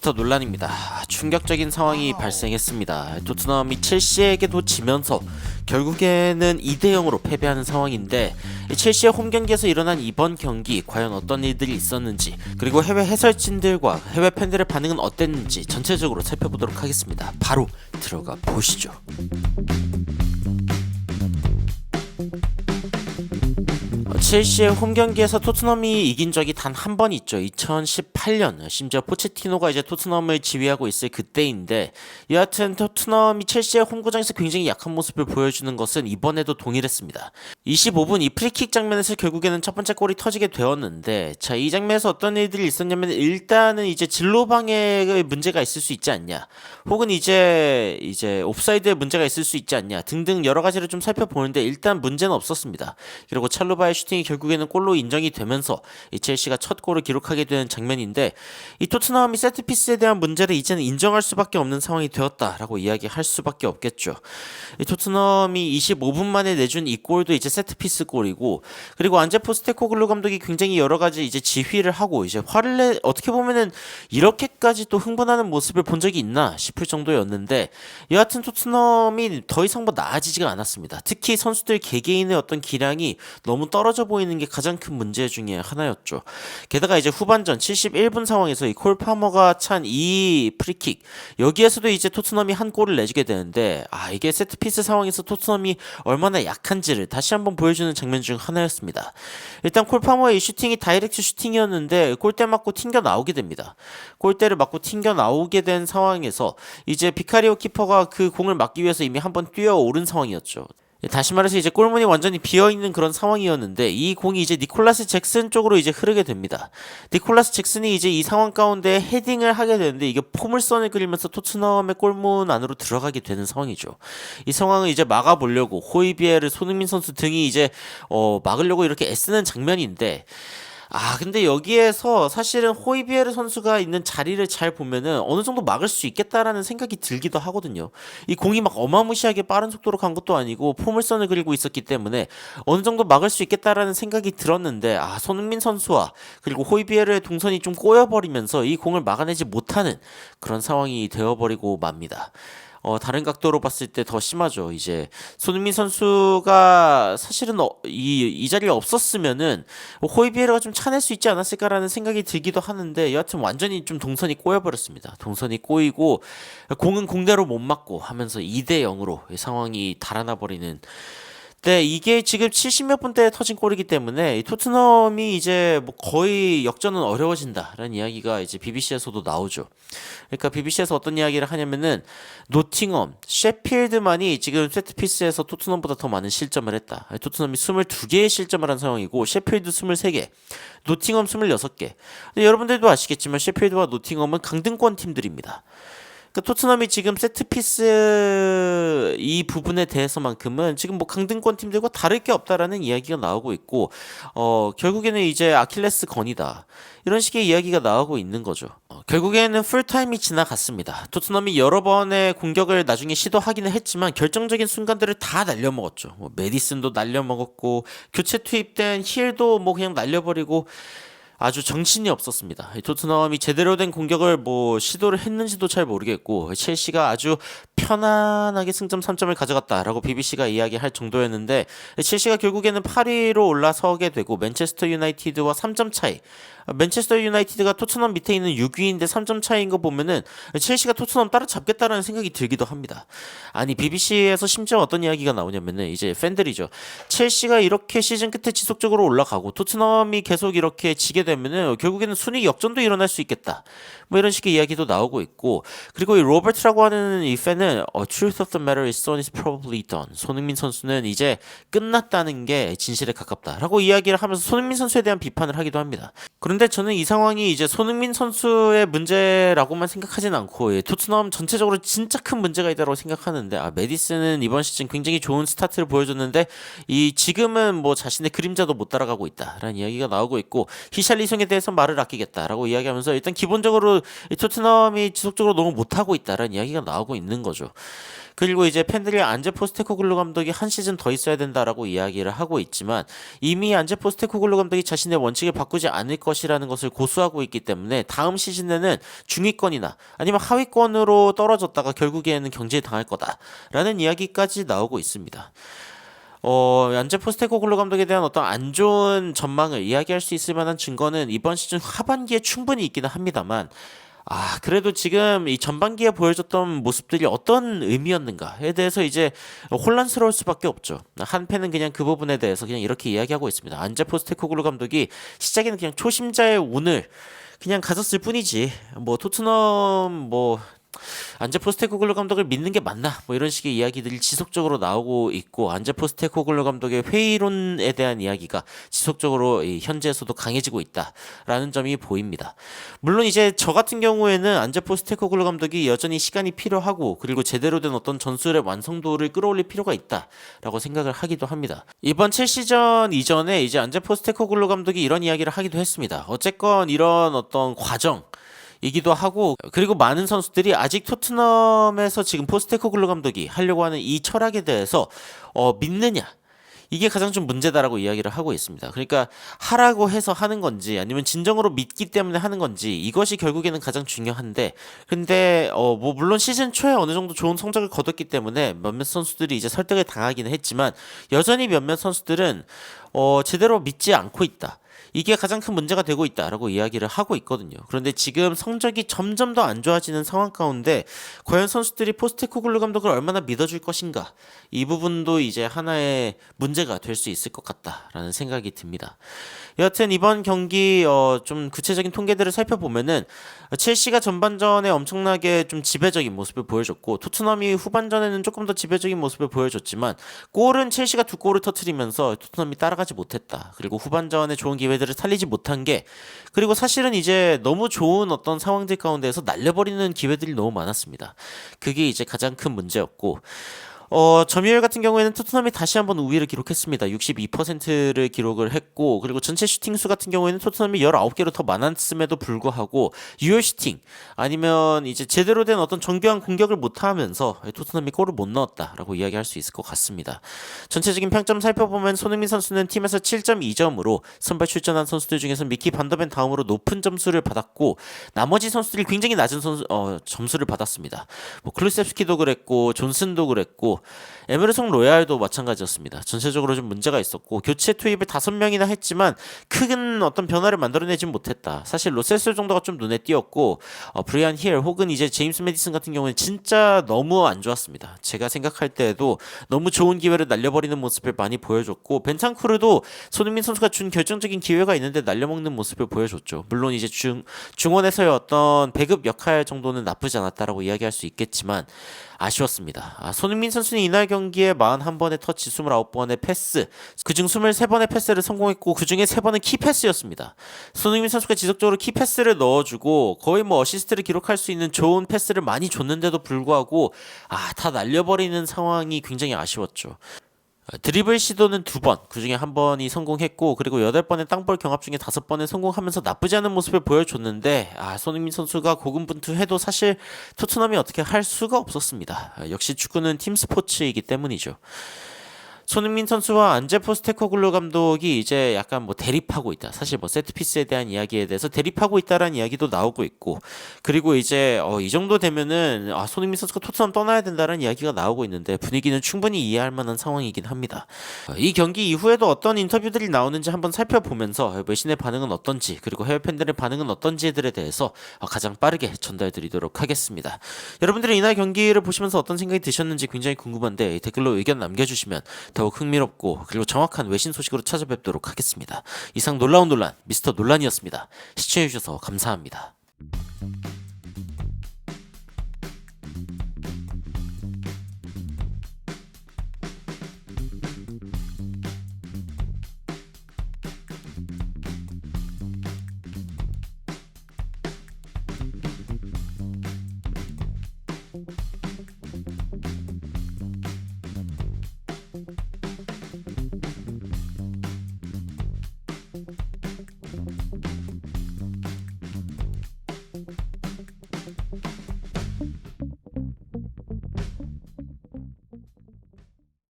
터 논란입니다. 충격적인 상황이 발생했습니다. 토트넘이 첼시에게도 지면서 결국에는 2대 0으로 패배하는 상황인데 이 첼시의 홈 경기에서 일어난 이번 경기 과연 어떤 일들이 있었는지 그리고 해외 해설진들과 해외 팬들의 반응은 어땠는지 전체적으로 살펴보도록 하겠습니다. 바로 들어가 보시죠. 첼시의 홈 경기에서 토트넘이 이긴 적이 단 한 번 있죠. 2018년. 심지어 포체티노가 이제 토트넘을 지휘하고 있을 그때인데 여하튼 토트넘이 첼시의 홈구장에서 굉장히 약한 모습을 보여주는 것은 이번에도 동일했습니다. 25분 이 프리킥 장면에서 결국에는 첫 번째 골이 터지게 되었는데 자, 이 장면에서 어떤 일들이 있었냐면 일단은 이제 진로 방해의 문제가 있을 수 있지 않냐. 혹은 이제 이제 옵사이드에 문제가 있을 수 있지 않냐 등등 여러 가지를 좀 살펴보는데 일단 문제는 없었습니다. 그리고 찰루바의 슈팅 이 결국에는 골로 인정이 되면서 이 첼시가 첫 골을 기록하게 되는 장면인데 이 토트넘이 세트피스에 대한 문제를 이제는 인정할 수밖에 없는 상황이 되었다라고 이야기할 수밖에 없겠죠. 이 토트넘이 25분 만에 내준 이 골도 이제 세트피스 골이고 그리고 안제 포스테코글루 감독이 굉장히 여러 가지 이제 지휘를 하고 이제 화를 내 어떻게 보면은 이렇게까지 또 흥분하는 모습을 본 적이 있나 싶을 정도였는데 여하튼 토트넘이 더 이상 뭐 나아지지가 않았습니다. 특히 선수들 개개인의 어떤 기량이 너무 떨어져 보이는 게 가장 큰 문제 중에 하나였죠. 게다가 이제 후반전 71분 상황에서 이 콜 파머가 찬 이 프리킥 여기에서도 이제 토트넘이 한 골을 내주게 되는데 아 이게 세트피스 상황에서 토트넘이 얼마나 약한지를 다시 한번 보여주는 장면 중 하나였습니다. 일단 콜 파머의 이 슈팅이 다이렉트 슈팅이었는데 골대 맞고 튕겨 나오게 됩니다. 골대를 맞고 튕겨 나오게 된 상황에서 이제 비카리오 키퍼가 그 공을 막기 위해서 이미 한번 뛰어오른 상황이었죠. 다시 말해서 이제 골문이 완전히 비어 있는 그런 상황이었는데 이 공이 이제 니콜라스 잭슨 쪽으로 이제 흐르게 됩니다. 니콜라스 잭슨이 이제 이 상황 가운데 헤딩을 하게 되는데 이게 포물선을 그리면서 토트넘의 골문 안으로 들어가게 되는 상황이죠. 이 상황을 이제 막아보려고 호이비에르 손흥민 선수 등이 이제 어 막으려고 이렇게 애쓰는 장면인데 아, 근데 여기에서 사실은 호이비에르 선수가 있는 자리를 잘 보면은 어느 정도 막을 수 있겠다라는 생각이 들기도 하거든요. 이 공이 막 어마무시하게 빠른 속도로 간 것도 아니고 포물선을 그리고 있었기 때문에 어느 정도 막을 수 있겠다라는 생각이 들었는데 아, 손흥민 선수와 그리고 호이비에르의 동선이 좀 꼬여버리면서 이 공을 막아내지 못하는 그런 상황이 되어버리고 맙니다. 어, 다른 각도로 봤을 때 더 심하죠. 이제 손흥민 선수가 사실은 어, 이, 이 자리에 없었으면은 호이비에르가 좀 차낼 수 있지 않았을까라는 생각이 들기도 하는데 여하튼 완전히 좀 동선이 꼬여버렸습니다. 동선이 꼬이고 공은 공대로 못 맞고 하면서 2대 0으로 상황이 달아나 버리는 네, 이게 지금 70몇 분대에 터진 골이기 때문에 이 토트넘이 이제 뭐 거의 역전은 어려워진다라는 이야기가 이제 BBC에서도 나오죠. 그러니까 BBC에서 어떤 이야기를 하냐면은 노팅엄, 셰필드만이 지금 세트피스에서 토트넘보다 더 많은 실점을 했다. 토트넘이 22개의 실점을 한 상황이고 셰필드 23개, 노팅엄 26개. 근데 여러분들도 아시겠지만 셰필드와 노팅엄은 강등권 팀들입니다. 그 토트넘이 지금 세트피스 이 부분에 대해서만큼은 지금 뭐 강등권 팀들과 다를 게 없다라는 이야기가 나오고 있고 어 결국에는 이제 아킬레스 건이다 이런 식의 이야기가 나오고 있는 거죠. 어, 결국에는 풀타임이 지나갔습니다. 토트넘이 여러 번의 공격을 나중에 시도하기는 했지만 결정적인 순간들을 다 날려먹었죠. 뭐 메디슨도 날려먹었고 교체 투입된 힐도 뭐 그냥 날려버리고 아주 정신이 없었습니다. 이 토트넘이 제대로 된 공격을 뭐 시도를 했는지도 잘 모르겠고 첼시가 아주 편안하게 승점 3점을 가져갔다라고 BBC가 이야기할 정도였는데 첼시가 결국에는 8위로 올라서게 되고 맨체스터 유나이티드와 3점 차이. 맨체스터 유나이티드가 토트넘 밑에 있는 6위인데 3점 차이인 거 보면은 첼시가 토트넘 따라잡겠다라는 생각이 들기도 합니다. 아니 BBC에서 심지어 어떤 이야기가 나오냐면은 이제 팬들이죠. 첼시가 이렇게 시즌 끝에 지속적으로 올라가고 토트넘이 계속 이렇게 지게 되면은 결국에는 순위 역전도 일어날 수 있겠다. 뭐 이런 식의 이야기도 나오고 있고 그리고 이 로버트라고 하는 이 팬은 어, truth of the matter is Son is probably done. 손흥민 선수는 이제 끝났다는 게 진실에 가깝다라고 이야기를 하면서 손흥민 선수에 대한 비판을 하기도 합니다. 그런 데 저는 이 상황이 이제 손흥민 선수의 문제라고만 생각하진 않고 예, 토트넘 전체적으로 진짜 큰 문제가 있다고 생각하는데 아 메디슨은 이번 시즌 굉장히 좋은 스타트를 보여줬는데 이 지금은 뭐 자신의 그림자도 못 따라가고 있다라는 이야기가 나오고 있고 히샬리송에 대해서 말을 아끼겠다라고 이야기하면서 일단 기본적으로 이 토트넘이 지속적으로 너무 못하고 있다라는 이야기가 나오고 있는 거죠. 그리고 이제 팬들이 안제 포스테코글루 감독이 한 시즌 더 있어야 된다라고 이야기를 하고 있지만 이미 안제 포스테코글루 감독이 자신의 원칙을 바꾸지 않을 것이라는 것을 고수하고 있기 때문에 다음 시즌에는 중위권이나 아니면 하위권으로 떨어졌다가 결국에는 경질에 당할 거다라는 이야기까지 나오고 있습니다. 어, 안제 포스테코글루 감독에 대한 어떤 안 좋은 전망을 이야기할 수 있을 만한 증거는 이번 시즌 하반기에 충분히 있기는 합니다만 아, 그래도 지금 이 전반기에 보여줬던 모습들이 어떤 의미였는가에 대해서 이제 혼란스러울 수밖에 없죠. 한 팬은 그냥 그 부분에 대해서 그냥 이렇게 이야기하고 있습니다. 안제 포스테코글루 감독이 시작에는 그냥 초심자의 운을 그냥 가졌을 뿐이지. 뭐 토트넘 뭐 안제 포스테코글루 감독을 믿는 게 맞나? 뭐 이런 식의 이야기들이 지속적으로 나오고 있고 안제 포스테코글루 감독의 회의론에 대한 이야기가 지속적으로 이 현지에서도 강해지고 있다라는 점이 보입니다. 물론 이제 저 같은 경우에는 안제 포스테코글루 감독이 여전히 시간이 필요하고 그리고 제대로 된 어떤 전술의 완성도를 끌어올릴 필요가 있다라고 생각을 하기도 합니다. 이번 첼시전 이전에 이제 안제 포스테코글루 감독이 이런 이야기를 하기도 했습니다. 어쨌건 이런 어떤 과정 이기도 하고 그리고 많은 선수들이 아직 토트넘에서 지금 포스테코글루 감독이 하려고 하는 이 철학에 대해서 어, 믿느냐 이게 가장 좀 문제다라고 이야기를 하고 있습니다. 그러니까 하라고 해서 하는 건지 아니면 진정으로 믿기 때문에 하는 건지 이것이 결국에는 가장 중요한데 근데 어 뭐 물론 시즌 초에 어느 정도 좋은 성적을 거뒀기 때문에 몇몇 선수들이 이제 설득을 당하기는 했지만 여전히 몇몇 선수들은 어 제대로 믿지 않고 있다. 이게 가장 큰 문제가 되고 있다라고 이야기를 하고 있거든요. 그런데 지금 성적이 점점 더 안 좋아지는 상황 가운데 과연 선수들이 포스테코글루 감독을 얼마나 믿어줄 것인가 이 부분도 이제 하나의 문제가 될 수 있을 것 같다라는 생각이 듭니다. 여하튼 이번 경기 어, 좀 구체적인 통계들을 살펴보면은 첼시가 전반전에 엄청나게 좀 지배적인 모습을 보여줬고 토트넘이 후반전에는 조금 더 지배적인 모습을 보여줬지만 골은 첼시가 두 골을 터트리면서 토트넘이 따라가지 못했다. 그리고 후반전에 좋은 기회들을 살리지 못한 게 그리고 사실은 이제 너무 좋은 어떤 상황들 가운데에서 날려버리는 기회들이 너무 많았습니다. 그게 이제 가장 큰 문제였고 어, 점유율 같은 경우에는 토트넘이 다시 한번 우위를 기록했습니다. 62%를 기록을 했고, 그리고 전체 슈팅 수 같은 경우에는 토트넘이 19개로 더 많았음에도 불구하고, 유효 슈팅, 아니면 이제 제대로 된 어떤 정교한 공격을 못 하면서 토트넘이 골을 못 넣었다라고 이야기할 수 있을 것 같습니다. 전체적인 평점 살펴보면 손흥민 선수는 팀에서 7.2점으로 선발 출전한 선수들 중에서 미키 반더벤 다음으로 높은 점수를 받았고, 나머지 선수들이 굉장히 낮은 선수, 어, 점수를 받았습니다. 뭐, 클루셉스키도 그랬고, 존슨도 그랬고, 에메르송 로얄도 마찬가지였습니다. 전체적으로 좀 문제가 있었고 교체 투입을 다섯 명이나 했지만 큰 어떤 변화를 만들어내진 못했다. 사실 로세스 정도가 좀 눈에 띄었고 어, 브리안 힐 혹은 이제 제임스 메디슨 같은 경우는 진짜 너무 안 좋았습니다. 제가 생각할 때에도 너무 좋은 기회를 날려버리는 모습을 많이 보여줬고 벤탄쿠르도 손흥민 선수가 준 결정적인 기회가 있는데 날려먹는 모습을 보여줬죠. 물론 이제 중 중원에서의 어떤 배급 역할 정도는 나쁘지 않았다라고 이야기할 수 있겠지만 아쉬웠습니다. 아, 손흥민 선수 는 이날 경기에 41번의 터치, 29번의 패스, 그중 23번의 패스를 성공했고 그중에 3번은 키패스였습니다. 손흥민 선수가 지속적으로 키패스를 넣어주고 거의 뭐 어시스트를 기록할 수 있는 좋은 패스를 많이 줬는데도 불구하고 아, 다 날려버리는 상황이 굉장히 아쉬웠죠. 드리블 시도는 두 번, 그 중에 한 번이 성공했고, 그리고 여덟 번의 땅볼 경합 중에 다섯 번에 성공하면서 나쁘지 않은 모습을 보여줬는데, 아, 손흥민 선수가 고군분투해도 사실 토트넘이 어떻게 할 수가 없었습니다. 아, 역시 축구는 팀 스포츠이기 때문이죠. 손흥민 선수와 안제 포스테코글루 감독이 이제 약간 뭐 대립하고 있다. 사실 뭐 세트피스에 대한 이야기에 대해서 대립하고 있다라는 이야기도 나오고 있고 그리고 이제 어, 이 정도 되면은 아, 손흥민 선수가 토트넘 떠나야 된다는 이야기가 나오고 있는데 분위기는 충분히 이해할 만한 상황이긴 합니다. 어, 이 경기 이후에도 어떤 인터뷰들이 나오는지 한번 살펴보면서 외신의 반응은 어떤지 그리고 해외 팬들의 반응은 어떤지들에 대해서 어, 가장 빠르게 전달드리도록 하겠습니다. 여러분들은 이날 경기를 보시면서 어떤 생각이 드셨는지 굉장히 궁금한데 댓글로 의견 남겨주시면 더욱 흥미롭고 그리고 정확한 외신 소식으로 찾아뵙도록 하겠습니다. 이상 놀라운 논란 미스터 논란이었습니다. 시청해주셔서 감사합니다.